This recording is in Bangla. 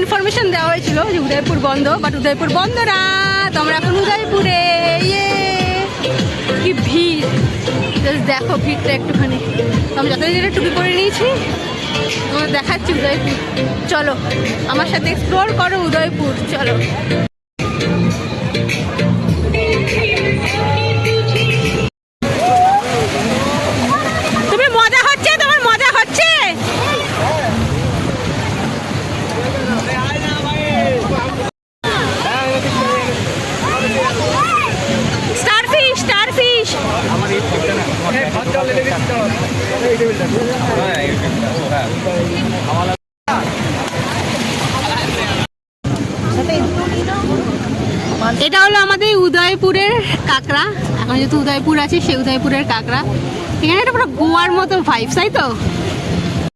ইনফরমেশন দেওয়া হয়েছিল যে উদয়পুর বন্ধ বাট উদয়পুর বন্ধ না। তোমরা এখন উদয়পুরে ইয়ে। কি ভিড়। জাস্ট দেখো ভিড়টা একটুখানি। আমি যতদিন ধরে টুপি করে নিয়েছি তোমার দেখাচ্ছি উদয়পুর। চলো, আমার সাথে এক্সপ্লোর করো উদয়পুর, চলো। এটা হলো আমাদের উদয়পুরের কাঁকড়া। এখন যেহেতু উদয়পুর আছে, সেই উদয়পুরের কাঁকড়া। এখানে একটা পুরো গোয়ার মতো ভাইবস তাই তো?